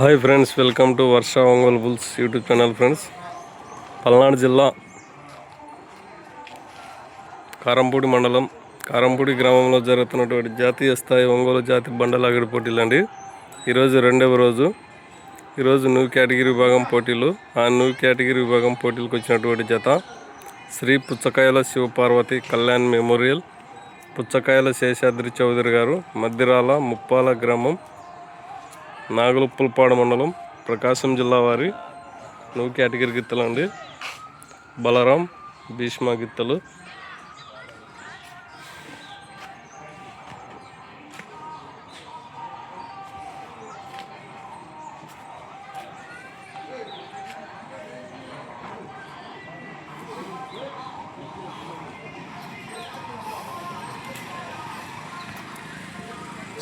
Hi friends welcome to Varsha Ongole bulls YouTube channel friends. Palnadu జిల్లా కారంపూడి మండలం కారంపూడి గ్రామంలో జరుగుతున్నటువంటి జాతీయ స్థాయి ఒంగోలు జాతి బండలాగడి పోటీలు అండి. ఈరోజు రెండవ రోజు. ఈరోజు న్యూ కేటగిరీ విభాగం పోటీలు. ఆ న్యూ కేటగిరీ విభాగం పోటీలకు వచ్చినటువంటి జత శ్రీ పుచ్చకాయల శివపార్వతి కళ్యాణ్ మెమోరియల్ పుచ్చకాయల శేషాద్రి చౌదరి గారు మద్దిరాల ముప్పాల గ్రామం నాగులుప్పలపాడు మండలం ప్రకాశం జిల్లా వారి నువ్వు కేటగిరి గిత్తలు అండి బలరాం భీష్మ గిత్తలు.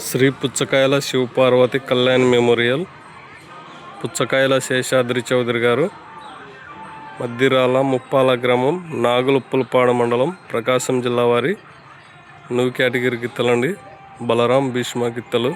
శ్రీ పుచ్చకాయల శివపార్వతి కళ్యాణ్ మెమోరియల్ పుచ్చకాయల శేషాద్రి చౌదరి గారు మద్దిరాల ముప్పాల గ్రామం నాగులుప్పులపాడ మండలం ప్రకాశం జిల్లా వారి నువ్వు కేటగిరీ గిత్తలండి బలరాం భీష్మ గిత్తలు.